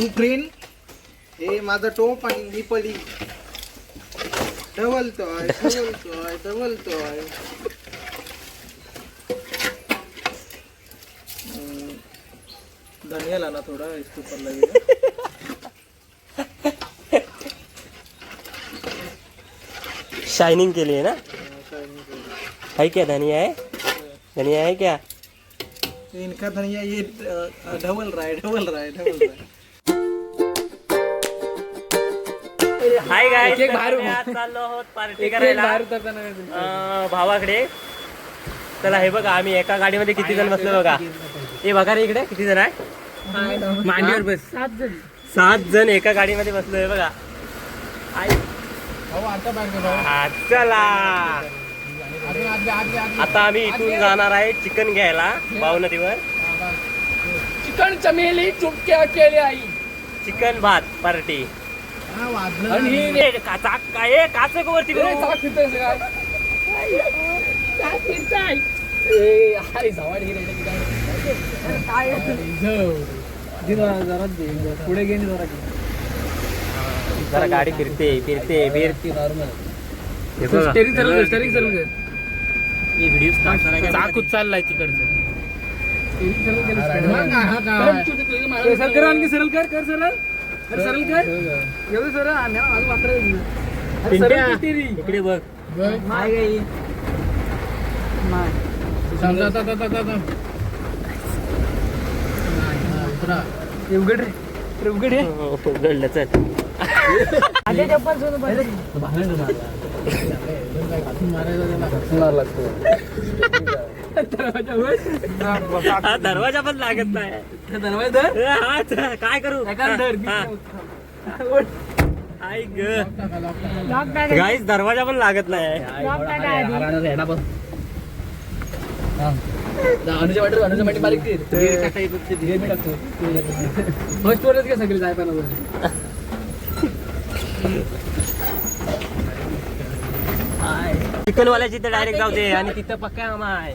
Ukraine हे माझा टोप आणि निपली ढवलतोय ढवलतोय ढवलतोय. अं, धनियाला ना थोडा ऊपर लगेगा शायनिंग केली आहे ना? है क्या? धनिया है. धनिया है क्या? इनका धनिया ये ढवल रहा है ढवल रहा है रहा है हाय गाय एक- बाहेर उभा. चाललो आहोत पार्टी करायला. अं, भावाकडे. चला हे बघा आम्ही एका गाडीमध्ये किती जण बसलो बघा. हे बघा रे इकडे किती जण आहे? मांडीवर बस. सात जण. एका गाडीमध्ये बसलोय बघा. आई. भाऊ आता बाहेर गेलो. हा, चला. आता आम्ही इथून जाणार आहे चिकन घ्यायला भाव नदीवर चिकन चमेली चुपक्या केली आई चिकन भात पार्टी हा, वाजलं. आणि ही ए, काचा वरती करू. पुढे घे आणि जरा. जरा गाडी फिरते फिरते फिर ती normal. हे बघा. स्टेरिंग स्टेरिंग व्हिडिओ स्टार्ट चाकूच चाललाय तिकडचं. हा हा सरळ कर आणखी सरळ कर कर सरळ. कर सरळ कर. एवढं सरळ आणि अजून वाकडं आहे. तुझं. अरे, सरळ पिंट्या, कर स्टेरिंग. इकडे बघ. हा. हे उघड रे. उघड रे हो, घडलं चल आधी चप्पल सोडून घासून मारायचं त्याला. मार लागतो दरवाजावर हा दरवाजा पण लागत नाही. दरवाजा हा, काय करू. आई. गाईस दरवाजा पण लागत नाही. अनुजा अनुजा माटी बारीक फर्स्ट वरच घ्या सगळे जाय पाहिजे चिकन वाल्याची इथे डायरेक्ट जाऊ दे आणि तिथं पक्का मामा आहे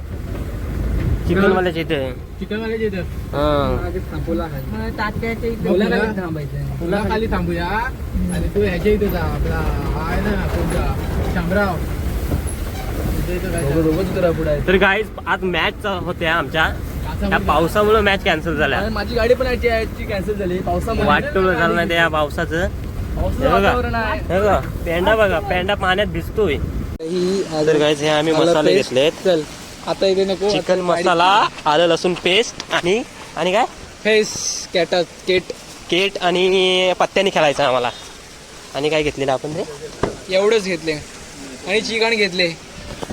चिकन वाल्याची इथे. हा. थांबायचं तुला खाली थांबूया. आणि तू ह्याच्या इथे जा आपला हा आहे ना कोणता शामराव. इथं. तर गाईज आज मॅच होत्या आमच्या. त्या पावसामुळे मॅच कॅन्सल झाल्या. आणि माझी गाडी पण कॅन्सल झाली. पावसामुळे वाटतो झालं नाही त्या पावसाचं. हे बघा. बघा. पेंडा बघा. पेंडा पाण्यात भिजतोय. तर गाईज हे आम्ही मसाले घेतलेत. चल आता इथे नको चिकन मसाला आलं लसूण पेस्ट आणि आणि काय? फेस कॅटा केट केट आणि पत्त्याने खेळायचं आम्हाला. आणि काय घेतलेलं आपण ते? एवढंच घेतले. आणि चिकन घेतले.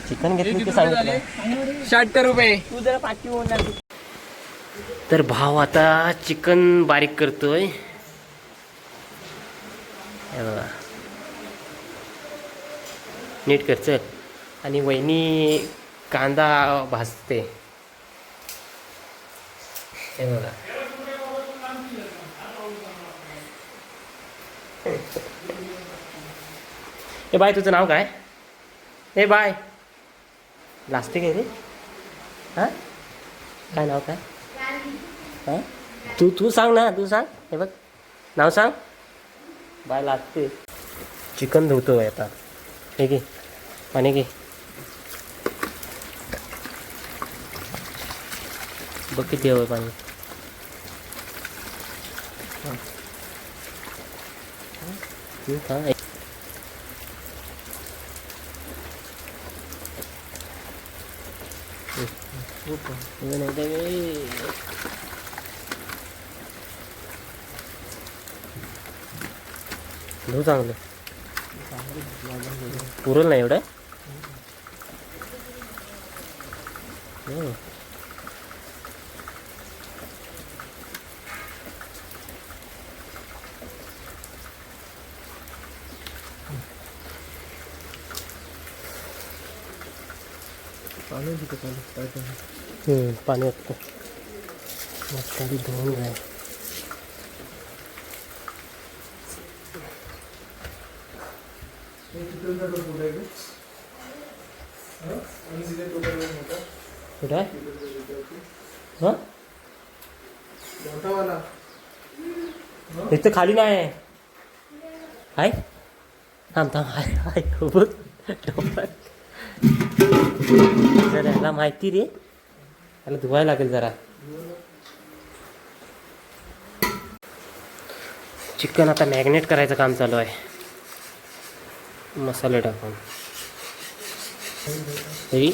चिकन घेतलं ते सांगितलं? शहात्तर रुपये. तू जरा पाठी तर भाव आता चिकन बारीक करतोय. बघा. नीट कर चल आणि वहिनी कांदा भाजते. हे बघा. ए बाय तुझं नाव काय? हे बाय. लास्टिक काय रे. हां? काय नाव काय? हां? तू तू सांग ना तू सांग. हे बघ. नाव सांग. बाय लागते. चिकन धुतो आहे आता. हे घे पाणी घे बघ किती हवं पाणी हां. हं, हां इथं नाही तर ए. धुऊ चांगलं पुरल नाही एवढं हं. हं, पाणी वाटतं मस्त आधी धुवून जाय कुठं आहे? हा? इथं खाली नाही आहे. थांब थांब. हाय हाय. बघ. जरा याला माहिती रे याला धुवायला लागेल जरा. चिकन आता मॅग्नेट करायचं काम चालू आहे. मसाले टाकून हे।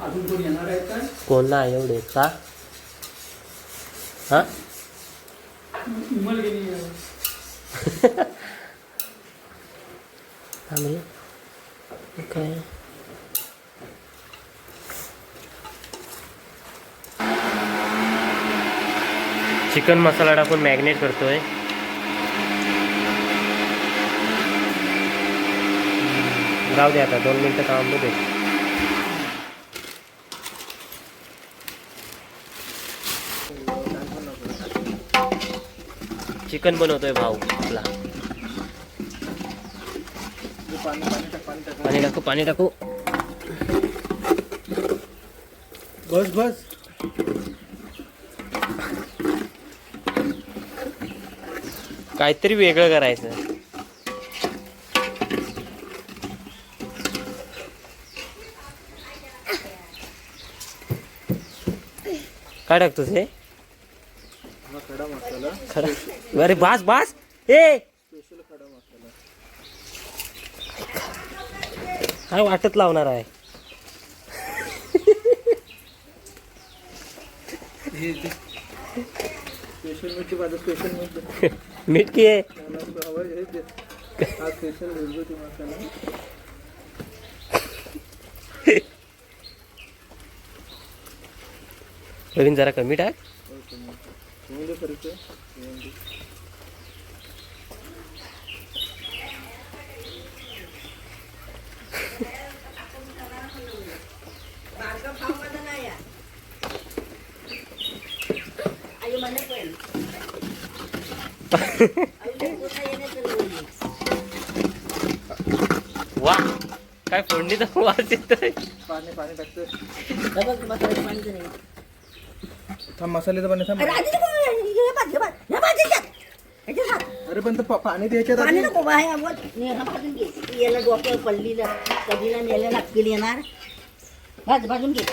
अजून कोण येणार आहेत का कोण नाही एवढे का? हा? विमल गेली आम्ही काय चिकन मसाला टाकून मॅग्नेट करतोय. राहू दे आता दोन मिनटं थांबू दे. चिकन बनवतोय भाऊ आपला. पाणी पाणी टाकू पाणी टाकू. बस बस. काहीतरी वेगळं करायचं. काय टाकतोस हे? अरे बास बास. ए! काय वाटत लावणार आहे? स्पेशल स्पेशल मिरची मीठ की आहे मला हवं हे दे. हा स्पेशल घरगुती मसाला प्रवीण जरा कमी टाक वा काय फोडणीचा वास येतोय पाणी पाणी टाकतोय. थांब मसाल्याचं पाणी थांब. अरे पण पाणी द्यायच्यात पाणी. नको याला डोक्यावर पडलीला. कधीला नेलं नक्की येणार. भाज भाजून घे.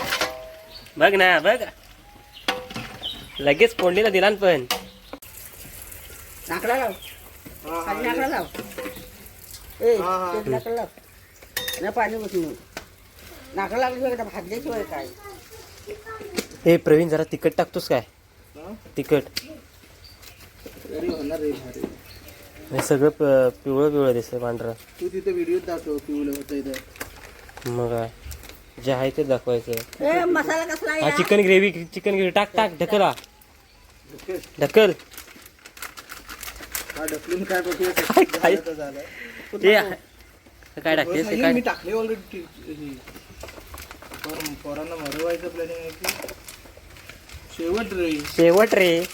बघ ना बघ. लगेच फोडणीला दिला ना पण. नाकडा लाव. खाली नाकडा लाव. ए नाकडा लाव. ना पाणी बसून नाकडा का भाजल्याशिवाय काय? हे प्रवीण जरा तिखट टाकतोस काय? हा? तिखट. तरी होणार रे भारी. हे सगळं प- पिवळं पिवळं दिसतंय पांढरं. तू तिथे व्हिडिओ दाखव पिवलं होतं इथं मग काय? जे आहे ते दाखवायचं. ए मसाला कसला हा या चिकन ग्रेव्ही चिकन ग्रेव्ही टाक टाक ढकला. ढकल. हा ढकलून काय करतोय काय- काय? झालं. तर झालं. ते काय टाकते? मी काय टाकले ऑलरेडी पोरांना मरवायचं प्लॅनिंग आहे की? शेवट रे. शेवट रे.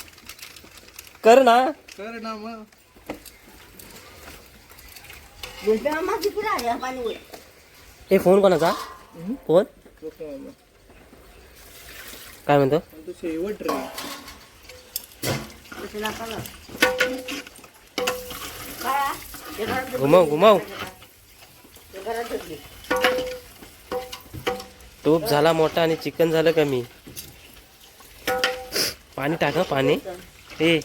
कर ना. कर ना मग. हे फोन कोणाचा? फोन. काय म्हणतो? पण तो शेवट रे. घुमव घुमव. ते घरात ठेवली. टोप झाला मोठा आणि चिकन झालं कमी. पाणी टाक पाणी. हे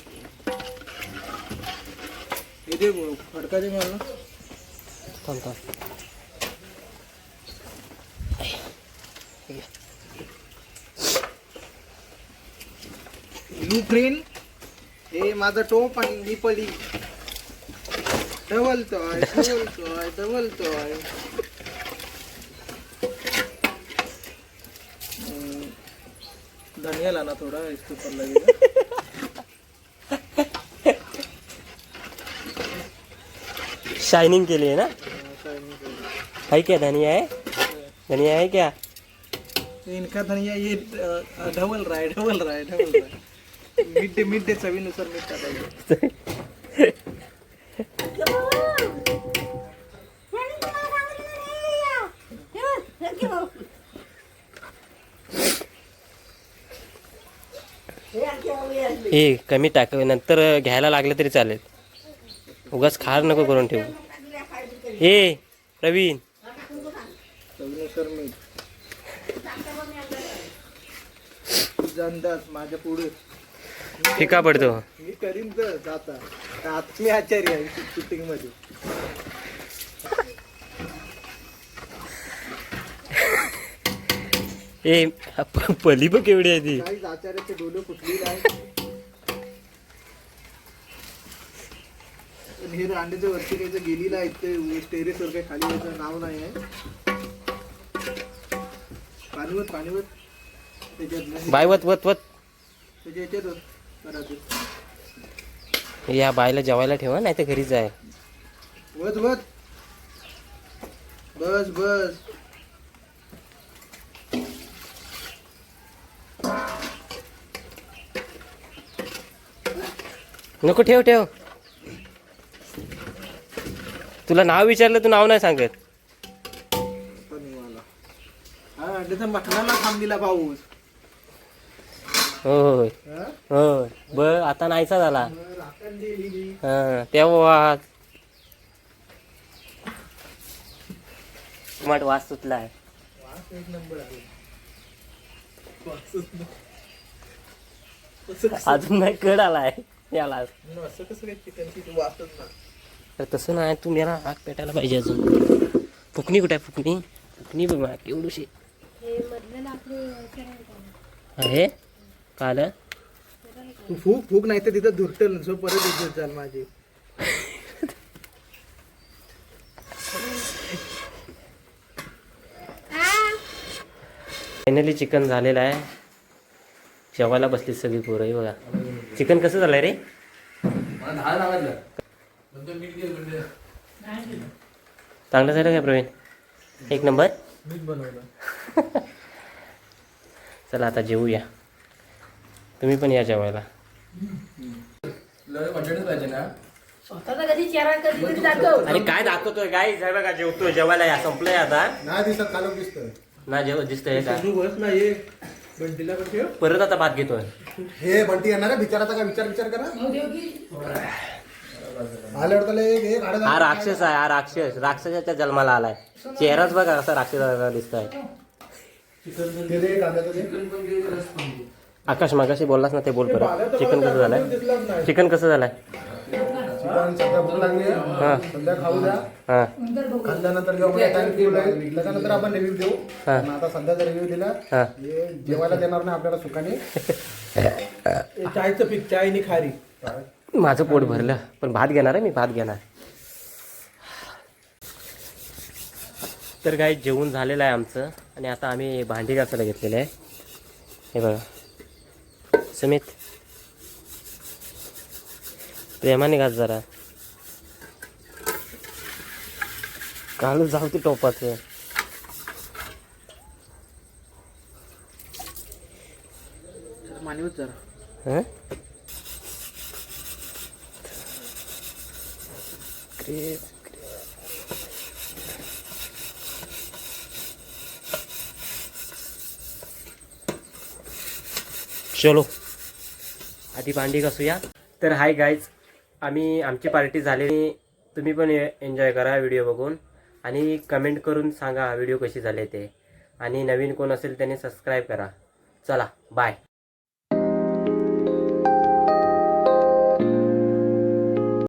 फडका दे मला. थांब थांब. युक्रेन हे माझा टोप आणि ही पली. डबलतोय डबलतोय डबलतोय धनिया लाना थोडा इसके ऊपर लगेगा। शायनिंग केली आहे ना? ऐसा नहीं करेगा। है क्या धनिया है? धनिया है क्या? ये इनका धनिया ये अ, डबल रहा है डबल रहा है डबल रहा है। मिड डे मिड डे चवीनुसार मीठ टाकायचं ये हे ए कमी टाक नंतर घ्यायला लागलं तरी चालेल. उगाच खार नको करून ठेवू. ए प्रवीण. अंदाज माझ्या पुढे फिका पडतो? मी करीन तर जाता मी आचार्य आहे शूटिंगमध्ये ए पली बघ एवढी आहे ती? आचार्याचे डोळे फुटलेले आहे पण हे रांडेच्या वरती काही गेलेलं आहे ते टेरेस वर काही खाली याचं नाव नाही आहे. पाणीवत पाणीवत त्याच्यात नाही. बाय वत वत वत. त्याच्या याच्यात या बायला जेवायला ठेवा नाही तर घरी जाय. वत वत. बस बस. नको ठेव ठेव. तुला नाव विचारलं तू नाव नाही सांगत. हा पाऊस होय हा? होय ब आता नाहीचा झाला. हा तेव्हा टमाट वास नंबर आहे अजून नाही कड आलाय याला असं कसं काय वासच ना तर तसं नाही तू मला हात पेटायला पाहिजे अजून. फुकणी कुठे आहे फुकणी? फुकणी बघ मला केवढूशी आहे? काल? तू फूक फूक नाही तर तिथं धुरटल सो परत इज्जत चाल माझी. फायनली चिकन झालेलं आहे. जेवायला बसली सगळी पोरं हे बघा. चिकन कसं झालंय रे? चांगलं झालं काय प्रवीण? एक नंबर? बनवलं चला आता जेवूया. तुम्ही पण या जेवायला. स्वतःचा कधी चेहरा कधी दाखव. अरे काय दाखवतोय काय? साहेब का जेवतोय जेवायला या संपलंय आता. नाही दिसत दिसतोय. ना जेव दिसतंय का? तू बस ना ये. बंटीला पण ठेव. परत आता भात घेतोय. हे बंटी येणार आहे बिचाराचा काय विचार विचार करा आल्यावर त्याला एक एक आडा हा राक्षस आहे हा राक्षस. राक्षसाच्या जन्माला आलाय. चेहराच बघा कसा राक्षसाचा दिसतोय. ते दे कांद्याचं दे. आकाश मागाशी बोललास ना ते बोल परत. चिकन कसं झालंय? दिसलाच नाही. चिकन कसं झालंय? चिकन सध्या भूक लागली. आहे हा. सध्या खाऊ द्या. हा. खाल्ल्यानंतर जेव्हा मला टाइम टेबल आहे त्याच्यानंतर आपण रिव्ह्यू देऊ. हा. पण आता सध्याचा रिव्ह्यू दिला हा. हे जेवायला देणार नाही आपल्याला सुखाने. हे चायचं पीक चाय आणि खारी माझं पोट भरलं. पण भात घेणार आहे मी भात घेणार. तर काही जेवण झालेलं आहे आमचं. आणि आता आम्ही भांडी घासायला घेतलेलं आहे. हे बघा. समित. प्रेमाने घास जरा. काल जाऊ ते टोपाचं. मानवत जरा. हं? ग्रेट चलो आधी भांडी घासूया. तर हाय गाईज आम्ही आमची पार्टी झाली तुम्ही पण एन्जॉय करा व्हिडिओ बघून आणि कमेंट करून सांगा व्हिडिओ कशी झाले ते. आणि नवीन कोण असेल त्याने सबस्क्राईब करा. चला बाय